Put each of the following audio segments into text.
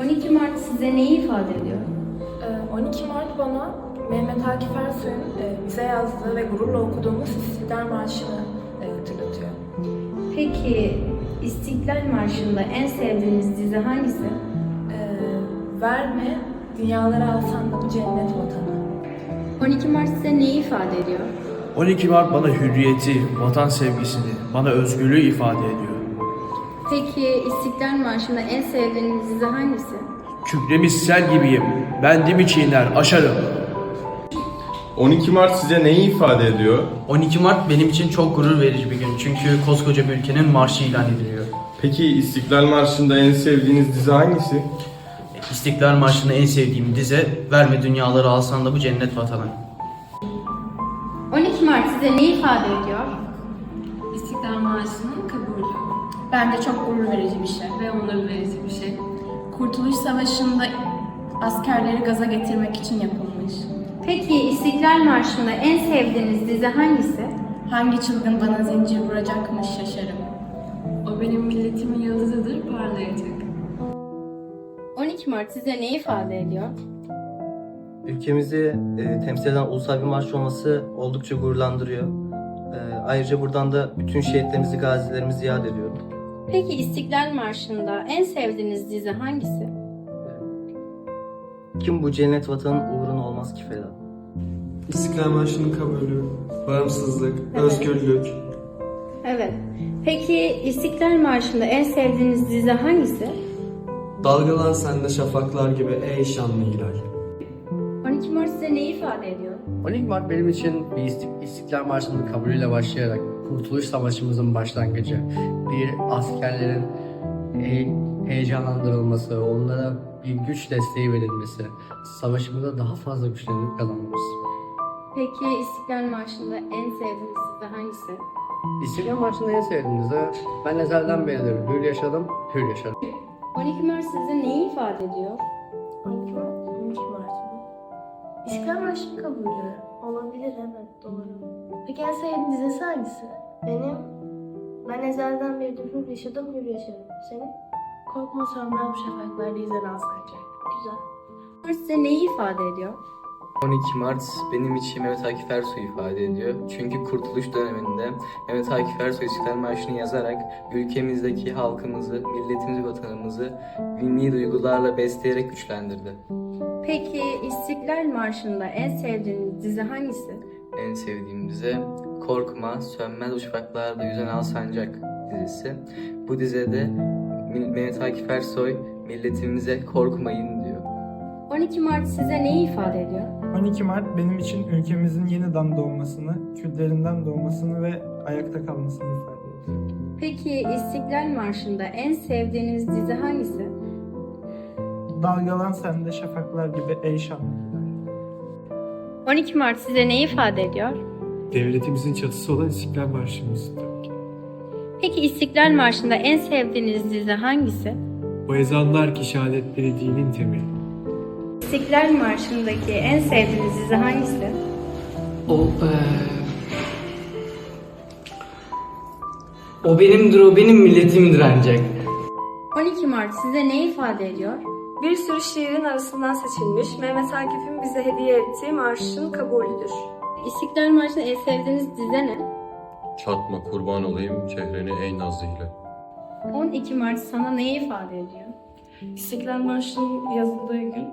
12 Mart size neyi ifade ediyor? Ee, 12 Mart bana Mehmet Akif Ersoy'un e, bize yazdığı ve gururla okuduğumuz İstiklal Marşı'nı e, hatırlatıyor. Peki İstiklal Marşı'nda en sevdiğiniz dizi hangisi? Ee, verme, dünyaları alsan da bu cennet vatanı. 12 Mart size neyi ifade ediyor? 12 Mart bana hürriyeti, vatan sevgisini, bana özgürlüğü ifade ediyor. Peki İstiklal Marşı'nda en sevdiğiniz dizi hangisi? Kükremiz sel gibiyim, bendimi çiğner, aşarım. 12 Mart size neyi ifade ediyor? 12 Mart benim için çok gurur verici bir gün çünkü koskoca bir ülkenin marşı ilan ediliyor. Peki İstiklal Marşı'nda en sevdiğiniz dizi hangisi? İstiklal Marşı'nda en sevdiğim dize Verme dünyaları alsan da bu cennet vatanı. 12 Mart size neyi ifade ediyor? İstiklal Marşı'nın kabulü Bence çok gurur verici bir şey. ve onur verici bir şey. Kurtuluş Savaşı'nda askerleri gaza getirmek için yapılmış. Peki İstiklal Marşı'nda en sevdiğiniz dizi hangisi? Hangi çılgın bana zincir vuracakmış şaşarım. O benim milletimin yıldızıdır parlayacak. 12 Mart size neyi ifade ediyor? Ülkemizi e, temsil eden ulusal bir marş olması oldukça gururlandırıyor. E, ayrıca buradan da bütün şehitlerimizi, gazilerimizi yad ediyorum. Peki İstiklal Marşı'nda en sevdiğiniz dizi hangisi? Kim bu cennet vatanın uğruna olmaz ki feda? İstiklal Marşı'nın kabulü, bağımsızlık, özgürlük, Evet. Peki İstiklal Marşı'nda en sevdiğiniz dizi hangisi? dalgalan sende şafaklar gibi ey şanlı hilal. 12 Mart size neyi ifade ediyor? 12 Mart benim için bir istik- İstiklal Marşı'nın kabulüyle başlayarak Kurtuluş Savaşımızın başlangıcı, bir askerlerin he- heyecanlandırılması, onlara bir güç desteği verilmesi, savaşımıza daha fazla güçlenip kazanmamız. Peki İstiklal Marşı'nda en sevdiğiniz dizi hangisi? İstiklal Marşı'nı en sevdiğimizde ben ezelden beridir hür yaşadım, hür yaşarım. 12 Mart size neyi ifade ediyor? 12 Mart, 12 Mart mı? İstiklal Marşı'nın kabulü. Olabilir evet doğru. Peki en sevdiğin dizisi hangisi? Benim, ben ezelden beri hür yaşadım, hür yaşarım. Senin? Korkma sönmez bu şafaklarda izlen alsayacak. Güzel. Mart size neyi ifade ediyor? 12 Mart benim için Mehmet Akif Ersoy ifade ediyor. Çünkü Kurtuluş döneminde Mehmet Akif Ersoy İstiklal Marşı'nı yazarak ülkemizdeki halkımızı, milletimizi, vatanımızı milli duygularla besleyerek güçlendirdi. Peki İstiklal Marşı'nda en sevdiğiniz dizi hangisi? En sevdiğim dizi Korkma, Sönmez Uçaklarda Yüzen Al Sancak dizisi. Bu dizide Mil- Mehmet Akif Ersoy milletimize korkmayın diyor. 12 Mart size neyi ifade ediyor? 12 Mart benim için ülkemizin yeniden doğmasını, Kürtlerinden doğmasını ve ayakta kalmasını ifade ediyor. Peki İstiklal Marşı'nda en sevdiğiniz dizi hangisi? Dalgalan sende şafaklar gibi ey şanlı hilal. 12 Mart size neyi ifade ediyor? Devletimizin çatısı olan İstiklal Marşı'mız. Peki İstiklal Marşı'nda en sevdiğiniz dizi hangisi? O ezanlar ki şehadetleri dinin temeli. İstiklal Marşı'ndaki en sevdiğiniz dizi hangisi? O, o benimdir, o benim milletimdir ancak. 12 Mart size ne ifade ediyor? Bir sürü şiirin arasından seçilmiş Mehmet Akif'in bize hediye ettiği marşın kabulüdür. İstiklal Marşı'nda en sevdiğiniz dizi ne? Çatma kurban olayım çehreni ey nazlı hilal. 12 Mart sana neyi ifade ediyor? İstiklal Marşı'nın yazıldığı gün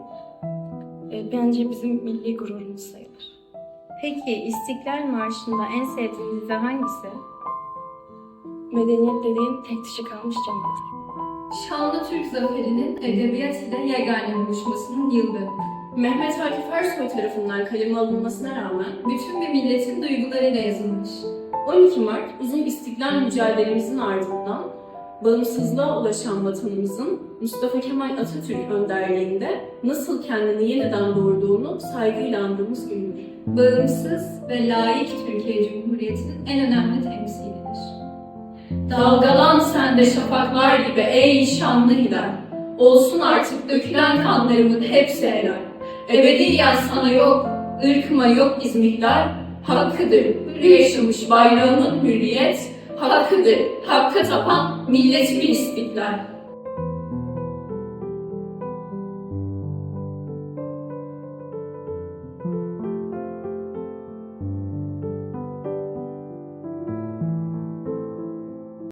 e, bence bizim milli gururumuz sayılır. Peki İstiklal Marşı'nda en sevdiğiniz dizi hangisi? Medeniyet dediğin tek dişi kalmış cemaat. Şanlı Türk zaferinin edebiyat ile yegane buluşmasının yıl dönümü. Mehmet Akif Ersoy tarafından kaleme alınmasına rağmen bütün bir milletin duygularıyla yazılmış. 12 Mart bizim istiklal mücadelemizin ardından bağımsızlığa ulaşan vatanımızın Mustafa Kemal Atatürk önderliğinde nasıl kendini yeniden doğurduğunu saygıyla andığımız gündür. Bağımsız ve layık Türkiye Cumhuriyeti'nin en önemli temsilidir. Dalgalan sende şafaklar gibi ey şanlı hilal. Olsun artık dökülen kanlarımın hepsi helal. Ebediyen sana yok, ırkıma yok izmihlal. Hakkıdır hür yaşamış bayrağımın hürriyet. Hakkıdır hakka tapan milletimin istiklal.